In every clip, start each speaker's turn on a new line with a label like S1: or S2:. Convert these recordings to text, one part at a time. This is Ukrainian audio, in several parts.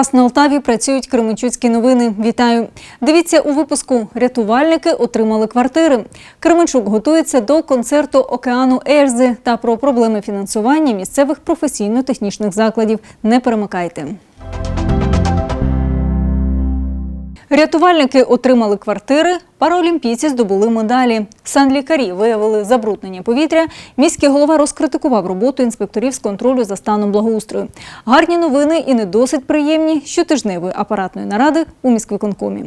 S1: вас на Алтаві працюють Кременчуцькі новини. Вітаю! Дивіться у випуску. Рятувальники отримали квартири. Кременчук готується до концерту океану Ельзи та про проблеми фінансування місцевих професійно-технічних закладів. Не перемикайте. Рятувальники отримали квартири, параолімпійці здобули медалі. Санлікарі виявили забруднення повітря. Міський голова розкритикував роботу інспекторів з контролю за станом благоустрою. Гарні новини і не досить приємні щотижневої апаратної наради у міськвиконкомі.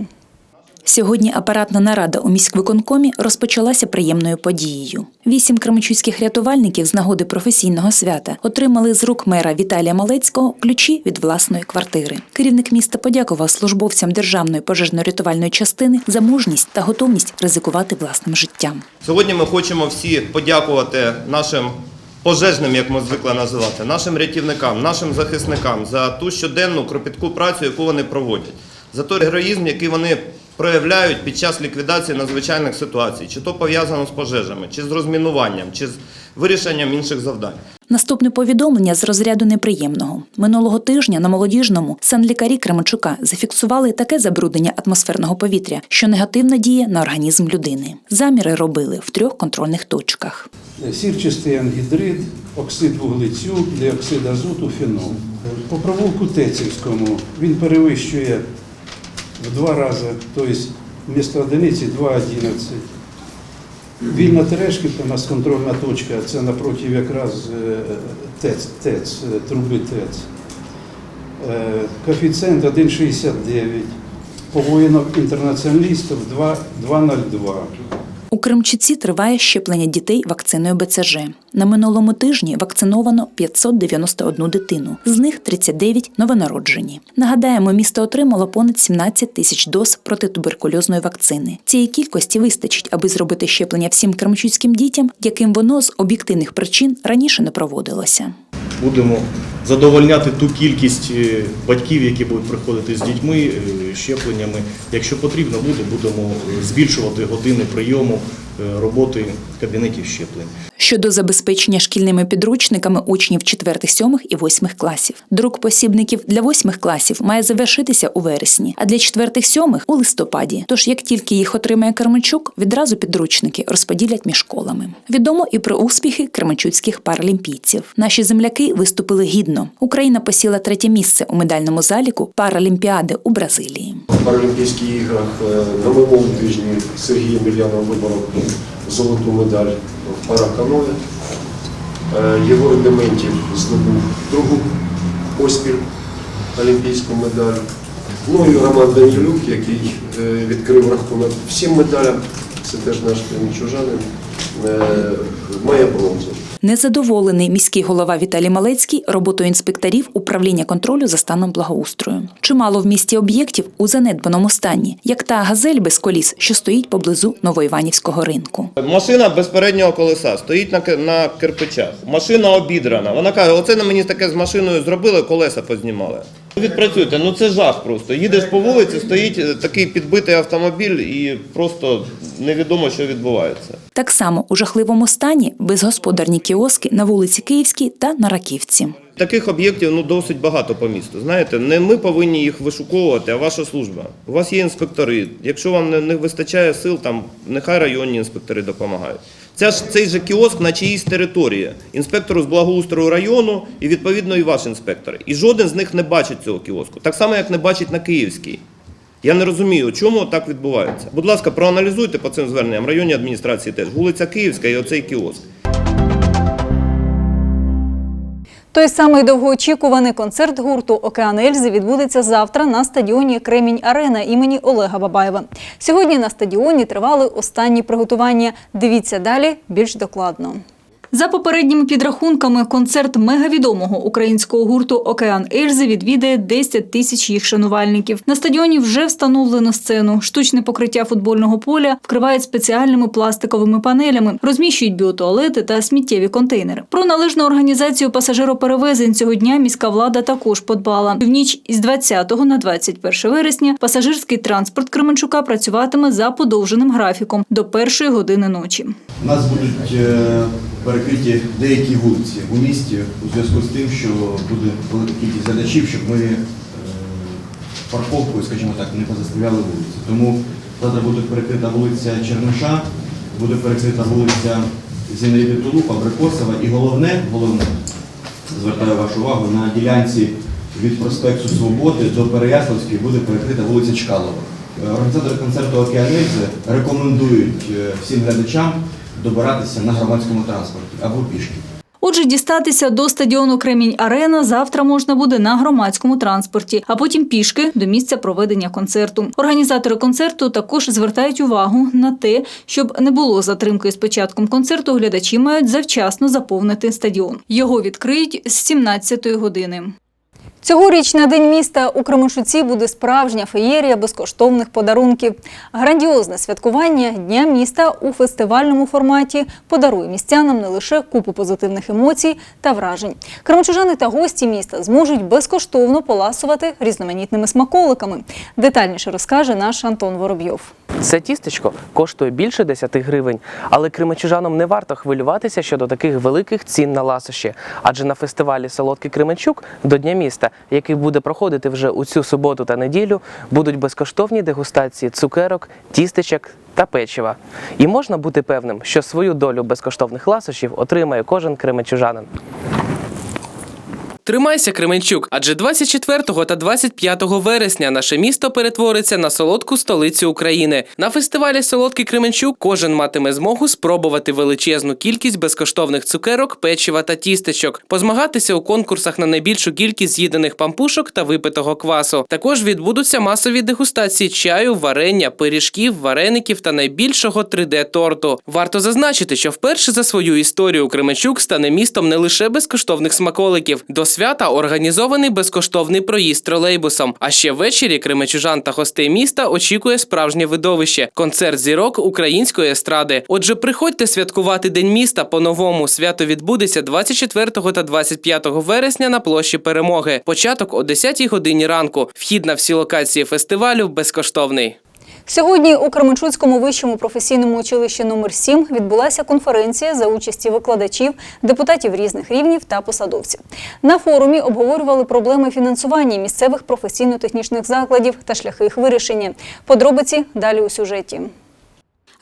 S2: Сьогодні апаратна нарада у міськвиконкомі розпочалася приємною подією. Вісім кременчуцьких рятувальників з нагоди професійного свята отримали з рук мера Віталія Малецького ключі від власної квартири. Керівник міста подякував службовцям державної пожежно-рятувальної частини за мужність та готовність ризикувати власним життям.
S3: Сьогодні ми хочемо всі подякувати нашим пожежним, як ми звикли називати, нашим рятівникам, нашим захисникам за ту щоденну кропітку працю, яку вони проводять, за той героїзм, який вони проявляють під час ліквідації надзвичайних ситуацій, чи то пов'язано з пожежами, чи з розмінуванням, чи з вирішенням інших завдань.
S2: Наступне повідомлення з розряду неприємного. Минулого тижня на молодіжному санлікарі Кременчука зафіксували таке забруднення атмосферного повітря, що негативно діє на організм людини. Заміри робили в трьох контрольних точках.
S4: сірчастий ангідрид, оксид вуглецю, діоксид азоту, фенол. По провулку Тецівському він перевищує в два рази, тобто вместо одиниці 2,11. Вільна Терешківка, у нас контрольна точка, це напроти якраз е, ТЕЦ, ТЕЦ, е, труби ТЕЦ. Е, Коефіцієнт 1,69. По воїнок інтернаціоналістів 2,02.
S2: У Кремчуці триває щеплення дітей вакциною БЦЖ. На минулому тижні вакциновано 591 дитину, з них 39 новонароджені. Нагадаємо, місто отримало понад 17 тисяч доз протитуберкульозної вакцини. Цієї кількості вистачить, аби зробити щеплення всім кремчуцьким дітям, яким воно з об'єктивних причин раніше не проводилося.
S5: Будемо задовольняти ту кількість е, батьків, які будуть приходити з дітьми, е, щепленнями. Якщо потрібно буде, будемо е, збільшувати години прийому роботи кабінетів щеплень.
S2: Щодо забезпечення шкільними підручниками учнів 4, 7 і 8 класів. Друк посібників для 8 класів має завершитися у вересні, а для 4, 7 – у листопаді. Тож, як тільки їх отримає Кременчук, відразу підручники розподілять між школами. Відомо і про успіхи кременчуцьких паралімпійців. Наші земляки виступили гідно. Україна посіла третє місце у медальному заліку Паралімпіади у Бразилії.
S6: В Паралімпійських іграх е, на минулому тижні Сергій Емельянов виборов золоту медаль в параканої. Е, Єгор Дементів здобув другу поспіль олімпійську медаль. Ну і Роман Данілюк, який е, відкрив рахунок всім медалям, це теж наш кремінчужанин, е, має бронзу.
S2: Незадоволений міський голова Віталій Малецький роботою інспекторів управління контролю за станом благоустрою. Чимало в місті об'єктів у занедбаному стані, як та газель без коліс, що стоїть поблизу Новоіванівського ринку.
S3: Машина без переднього колеса стоїть на, на кирпичах. Машина обідрана. Вона каже, оце на мені таке з машиною зробили, колеса познімали. Відпрацюйте, ну це жах просто. Їдеш по вулиці, стоїть е, такий підбитий автомобіль і просто невідомо, що відбувається.
S2: Так само у жахливому стані безгосподарні кіоски на вулиці Київській та на Раківці.
S3: Таких об'єктів ну досить багато по місту. Знаєте, не ми повинні їх вишуковувати, а ваша служба. У вас є інспектори. Якщо вам не вистачає сил, там нехай районні інспектори допомагають. Ця ж цей же кіоск на чиїсь території. Інспектору з благоустрою району і відповідно і ваш інспектор. І жоден з них не бачить цього кіоску. Так само, як не бачить на Київській. Я не розумію, чому так відбувається. Будь ласка, проаналізуйте по цим зверненням районній адміністрації теж. Вулиця Київська і оцей кіоск.
S1: Той самий довгоочікуваний концерт гурту Океан Ельзи відбудеться завтра на стадіоні Кремінь Арена імені Олега Бабаєва. Сьогодні на стадіоні тривали останні приготування. Дивіться далі більш докладно. За попередніми підрахунками, концерт мегавідомого українського гурту Океан Ельзи відвідає 10 тисяч їх шанувальників. На стадіоні вже встановлено сцену. Штучне покриття футбольного поля вкривають спеціальними пластиковими панелями, розміщують біотуалети та сміттєві контейнери. Про належну організацію пасажироперевезень цього дня міська влада також подбала. В ніч із 20 на 21 вересня пасажирський транспорт Кременчука працюватиме за подовженим графіком до першої години ночі.
S7: У нас будуть е, перекриті деякі вулиці у місті у зв'язку з тим, що буде велика кількість глядачів, щоб ми е, парковкою, скажімо так, не позаставляли вулиці. Тому завтра буде перекрита вулиця Черниша, буде перекрита вулиця Зінаїди Тулуп, Абрикосова і головне, головне, звертаю вашу увагу, на ділянці від проспекту Свободи до Переяславської буде перекрита вулиця Чкалова. Е, Організатори концерту «Океанельзи» рекомендують е, всім глядачам добиратися на громадському транспорті або пішки.
S1: Отже, дістатися до стадіону Кремінь Арена завтра можна буде на громадському транспорті, а потім пішки до місця проведення концерту. Організатори концерту також звертають увагу на те, щоб не було затримки з початком концерту. Глядачі мають завчасно заповнити стадіон. Його відкриють з 17-ї години. Цьогоріч на День міста у Кременчуці буде справжня феєрія безкоштовних подарунків. Грандіозне святкування Дня міста у фестивальному форматі подарує містянам не лише купу позитивних емоцій та вражень. Кременчужани та гості міста зможуть безкоштовно поласувати різноманітними смаколиками. Детальніше розкаже наш Антон Воробйов.
S8: Це тістечко коштує більше 10 гривень, але кременчужанам не варто хвилюватися щодо таких великих цін на ласощі. Адже на фестивалі Солодкий Кременчук до Дня міста, який буде проходити вже у цю суботу та неділю, будуть безкоштовні дегустації цукерок, тістечок та печива. І можна бути певним, що свою долю безкоштовних ласощів отримає кожен кременчужанин. Тримайся, Кременчук, адже 24 та 25 вересня наше місто перетвориться на солодку столицю України. На фестивалі Солодкий Кременчук кожен матиме змогу спробувати величезну кількість безкоштовних цукерок, печива та тістечок, позмагатися у конкурсах на найбільшу кількість з'їдених пампушок та випитого квасу. Також відбудуться масові дегустації чаю, варення, пиріжків, вареників та найбільшого 3D-торту. Варто зазначити, що вперше за свою історію Кременчук стане містом не лише безкоштовних смаколиків. Свята організований безкоштовний проїзд тролейбусом. А ще ввечері кременчужан та гостей міста очікує справжнє видовище концерт зірок української естради. Отже, приходьте святкувати День міста по-новому. Свято відбудеться 24 та 25 вересня на площі Перемоги. Початок о 10 годині ранку. Вхід на всі локації фестивалю безкоштовний.
S1: Сьогодні у Кременчуцькому вищому професійному училищі номер 7 відбулася конференція за участі викладачів, депутатів різних рівнів та посадовців. На форумі обговорювали проблеми фінансування місцевих професійно-технічних закладів та шляхи їх вирішення. Подробиці далі у сюжеті.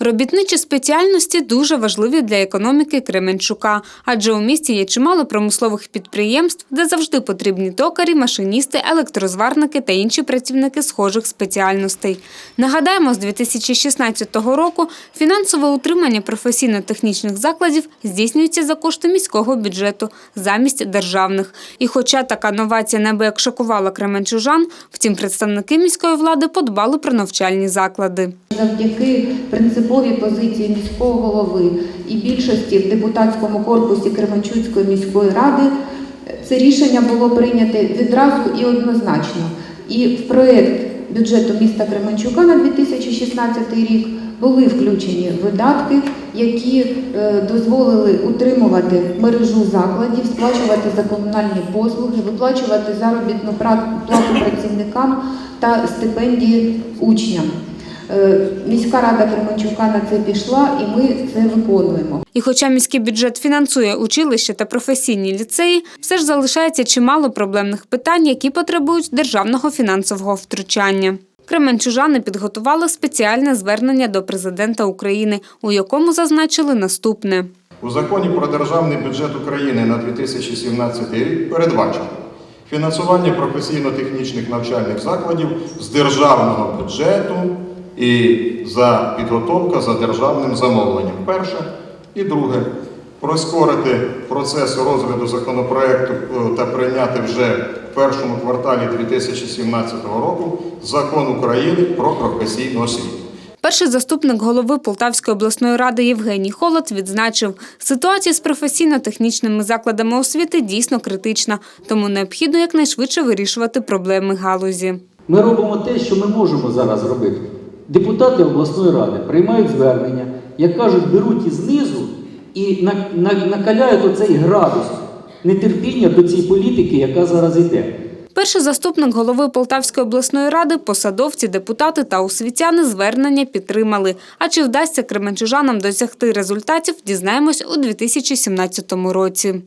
S9: Робітничі спеціальності дуже важливі для економіки Кременчука, адже у місті є чимало промислових підприємств, де завжди потрібні токарі, машиністи, електрозварники та інші працівники схожих спеціальностей. Нагадаємо, з 2016 року фінансове утримання професійно-технічних закладів здійснюється за кошти міського бюджету замість державних. І хоча така новація неабияк шокувала кременчужан, втім представники міської влади подбали про навчальні заклади.
S10: Завдяки принциповій позиції міського голови і більшості в депутатському корпусі Кременчуцької міської ради це рішення було прийняте відразу і однозначно. І в проєкт бюджету міста Кременчука на 2016 рік були включені видатки, які е, дозволили утримувати мережу закладів, сплачувати за комунальні послуги, виплачувати заробітну плату працівникам та стипендії учням. Е, Міська рада Кременчука на це пішла, і ми це виконуємо.
S9: І хоча міський бюджет фінансує училища та професійні ліцеї, все ж залишається чимало проблемних питань, які потребують державного фінансового втручання. Кременчужани підготували спеціальне звернення до президента України, у якому зазначили наступне.
S11: У законі про державний бюджет України на 2017 рік передбачено фінансування професійно-технічних навчальних закладів з державного бюджету і за підготовка за державним замовленням. Перше і друге. Прискорити процес розгляду законопроекту е, та прийняти вже в першому кварталі 2017 року закон України про професійну освіту.
S9: Перший заступник голови Полтавської обласної ради Євгеній Холод відзначив, ситуація з професійно-технічними закладами освіти дійсно критична, тому необхідно якнайшвидше вирішувати проблеми галузі.
S12: Ми робимо те, що ми можемо зараз робити. Депутати обласної ради приймають звернення, як кажуть, беруть із знизу і на- на- накаляють оцей градус нетерпіння до цієї політики, яка зараз йде.
S9: Перший заступник голови Полтавської обласної ради, посадовці, депутати та освітяни звернення підтримали. А чи вдасться кременчужанам досягти результатів, дізнаємось у 2017 році.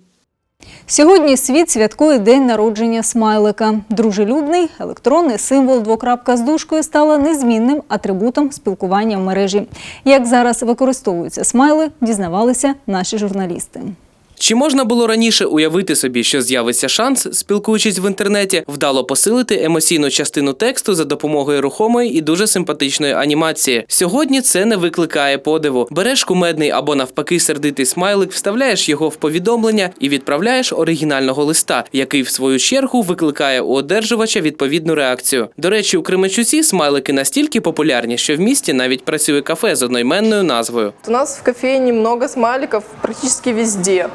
S1: Сьогодні світ святкує день народження смайлика. Дружелюбний електронний символ двокрапка з дужкою стала незмінним атрибутом спілкування в мережі. Як зараз використовуються смайли, дізнавалися наші журналісти.
S8: Чи можна було раніше уявити собі, що з'явиться шанс, спілкуючись в інтернеті, вдало посилити емоційну частину тексту за допомогою рухомої і дуже симпатичної анімації? Сьогодні це не викликає подиву. Береш кумедний або навпаки сердитий смайлик, вставляєш його в повідомлення і відправляєш оригінального листа, який в свою чергу викликає у одержувача відповідну реакцію. До речі, у Кременчуці смайлики настільки популярні, що в місті навіть працює кафе з одноіменною назвою.
S13: У нас в кофейне много смайликов практически везде.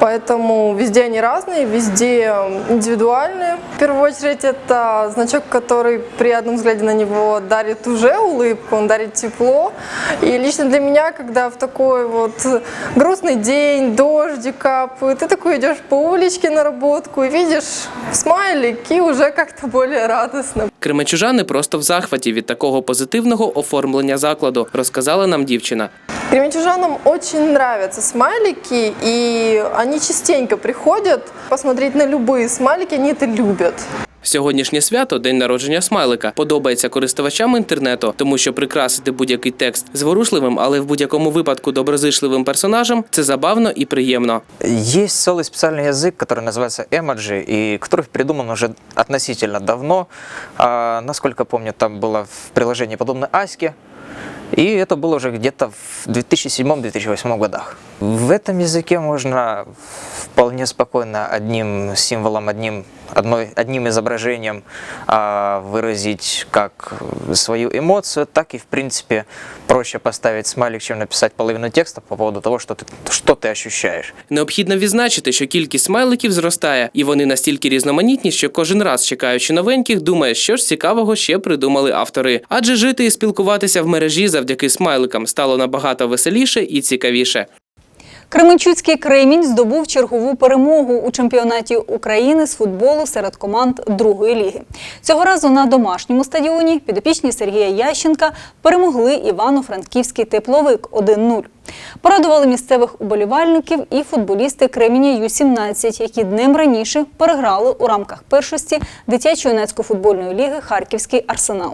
S13: Поэтому везде они разные, везде индивидуальные. В первую очередь это значок, который при одном взгляде на него дарит уже улыбку, он дарит тепло. И лично для меня, когда в такой вот грустный день, дождик капает, ты такой идешь по уличке на работку и видишь смайлик, и уже как-то более радостно.
S8: Кременчужани просто в захваті від такого позитивного оформлення закладу, розказала нам дівчина.
S13: Кременчужанам очень нравятся смайлики, и они частенько приходят посмотреть на любые смайлики, они это любят.
S8: Сьогоднішнє свято, день народження смайлика, подобається користувачам інтернету, тому що прикрасити будь-який текст зворушливим, але в будь-якому випадку доброзичливим персонажем це забавно і приємно.
S14: Есть целый специальный язык, который называется emoji, и который придуман уже относительно давно. А, насколько помню, там было в приложении подобно Аське. И это было уже где-то в 2007-2008 годах. В этом языке можно вполне спокойно одним символом, одним, одной, одним изображением а, выразить как свою эмоцию, так и, в принципе, проще поставить смайлик, чем написать половину текста по поводу того, что ты, что ты ощущаешь.
S8: Необхідно відзначити, що кількість смайликів зростає, і вони настільки різноманітні, що кожен раз, чекаючи новеньких, думає, що ж цікавого ще придумали автори. Адже жити і спілкуватися в мережі завдяки смайликам стало набагато веселіше і цікавіше.
S1: Кременчуцький Кремінь здобув чергову перемогу у чемпіонаті України з футболу серед команд другої ліги. Цього разу на домашньому стадіоні підопічні Сергія Ященка перемогли Івано-Франківський тепловик 1-0. Порадували місцевих уболівальників і футболісти Креміня Ю-17, які днем раніше переграли у рамках першості дитячо-юнацької футбольної ліги Харківський арсенал.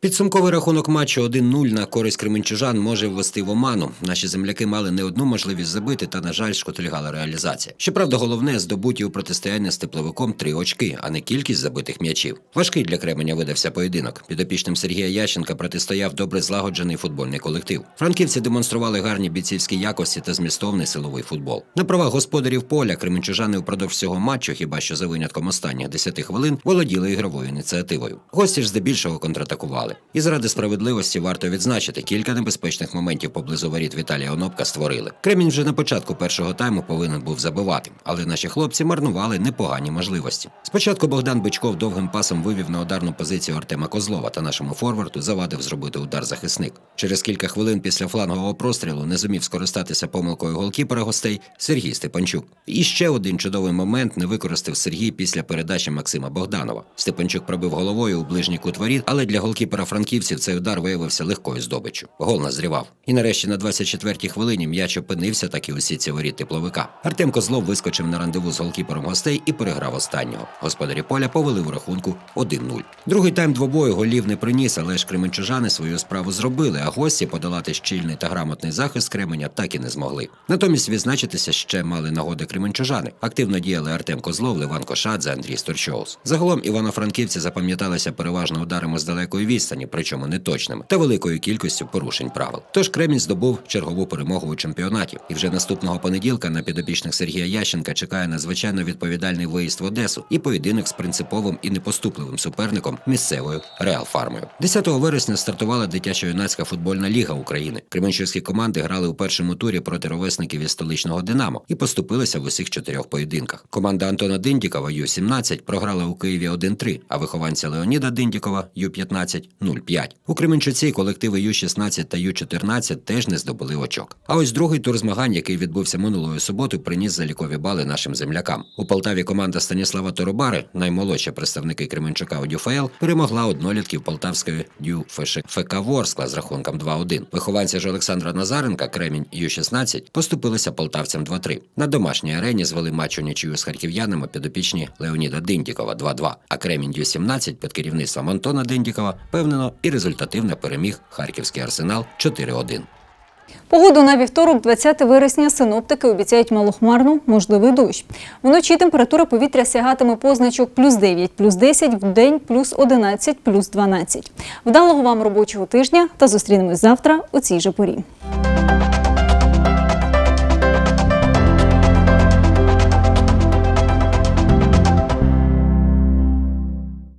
S15: Підсумковий рахунок матчу 1-0 на користь кременчужан може ввести в оману. Наші земляки мали не одну можливість забити, та, на жаль, шкотильгала реалізація. Щоправда, головне здобуті у протистоянні з тепловиком три очки, а не кількість забитих м'ячів. Важкий для Кременя видався поєдинок. Підопічним Сергія Ященка протистояв добре злагоджений футбольний колектив. Франківці демонстрували гарні бійцівські якості та змістовний силовий футбол. На правах господарів поля кременчужани впродовж всього матчу, хіба що за винятком останніх 10 хвилин, володіли ігровою ініціативою. Гості ж здебільшого контратакували. І заради справедливості варто відзначити, кілька небезпечних моментів поблизу воріт Віталія Онопка створили. Кремінь вже на початку першого тайму повинен був забивати, але наші хлопці марнували непогані можливості. Спочатку Богдан Бичков довгим пасом вивів на ударну позицію Артема Козлова та нашому форварду завадив зробити удар захисник. Через кілька хвилин після флангового прострілу не зумів скористатися помилкою голкіпера гостей Сергій Степанчук. І ще один чудовий момент не використав Сергій після передачі Максима Богданова. Степанчук пробив головою у ближній кут воріт, але для голкіпера франківців цей удар виявився легкою здобиччю. Гол назрівав. І нарешті на 24-й хвилині м'яч опинився так і у сітці воріт тепловика. Артем Козлов вискочив на рандеву з голкіпером гостей і переграв останнього. Господарі поля повели у рахунку 1-0. Другий тайм двобою голів не приніс, але ж кременчужани свою справу зробили, а гості подолати щільний та грамотний захист Кременя так і не змогли. Натомість відзначитися ще мали нагоди кременчужани. Активно діяли Артем Козлов, Леван Кошадзе, Андрій Сторчоус. Загалом івано-франківці запам'яталися переважно ударами з далекої відстані, причому неточними, та великою кількістю порушень правил. Тож Кремінь здобув чергову перемогу у чемпіонаті. І вже наступного понеділка на підопічних Сергія Ященка чекає надзвичайно відповідальний виїзд в Одесу і поєдинок з принциповим і непоступливим суперником місцевою Реал Фармою. 10 вересня стартувала дитячо-юнацька футбольна ліга України. Кременчуцькі команди грали у першому турі проти ровесників із столичного Динамо і поступилися в усіх чотирьох поєдинках. Команда Антона Диндікова Ю-17 програла у Києві 1-3, а вихованці Леоніда Диндікова Ю-15 0-5. У Кременчуці колективи Ю-16 та Ю-14 теж не здобули очок. А ось другий тур змагань, який відбувся минулої суботи, приніс залікові бали нашим землякам. У Полтаві команда Станіслава Торобари, наймолодші представники Кременчука у ДЮФЛ, перемогла однолітків полтавської Дю ФК Ворскла з рахунком 2-1. Вихованці ж Олександра Назаренка, Кремінь Ю-16, поступилися полтавцям 2-3. На домашній арені звели матч у нічию з харків'янами підопічні Леоніда Диндікова 2-2. А Кремінь Ю-17 під керівництвом Антона Диндікова впевнено і результативно переміг харківський арсенал 4-1.
S1: Погоду на вівторок, 20 вересня, синоптики обіцяють малохмарну, можливий дощ. Вночі температура повітря сягатиме позначок плюс 9, плюс 10, в день плюс 11, плюс 12. Вдалого вам робочого тижня та зустрінемось завтра у цій же порі.